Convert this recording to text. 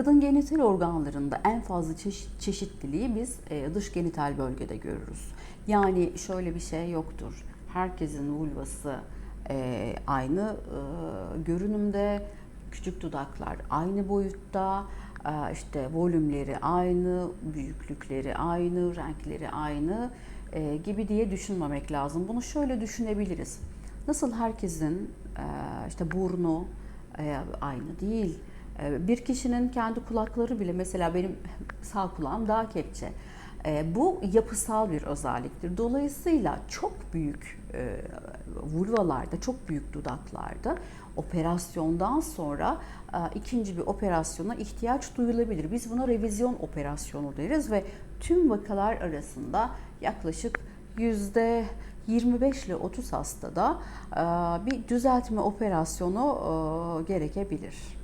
Kadın genital organlarında en fazla çeşit, çeşitliliği biz e, dış genital bölgede görürüz. Yani şöyle bir şey yoktur. Herkesin vulvası e, aynı e, görünümde, küçük dudaklar aynı boyutta, e, işte volümleri aynı, büyüklükleri aynı, renkleri aynı e, gibi diye düşünmemek lazım. Bunu şöyle düşünebiliriz. Nasıl herkesin e, işte burnu e, aynı değil. E, Bir kişinin kendi kulakları bile mesela benim sağ kulağım daha kepçe. E, Bu yapısal bir özelliktir. Dolayısıyla çok büyük e, vulvalarda, çok büyük dudaklarda operasyondan sonra e, ikinci bir operasyona ihtiyaç duyulabilir. Biz buna revizyon operasyonu deriz ve tüm vakalar arasında yaklaşık yüzde 25 ile 30 hastada e, bir düzeltme operasyonu gerekebilir.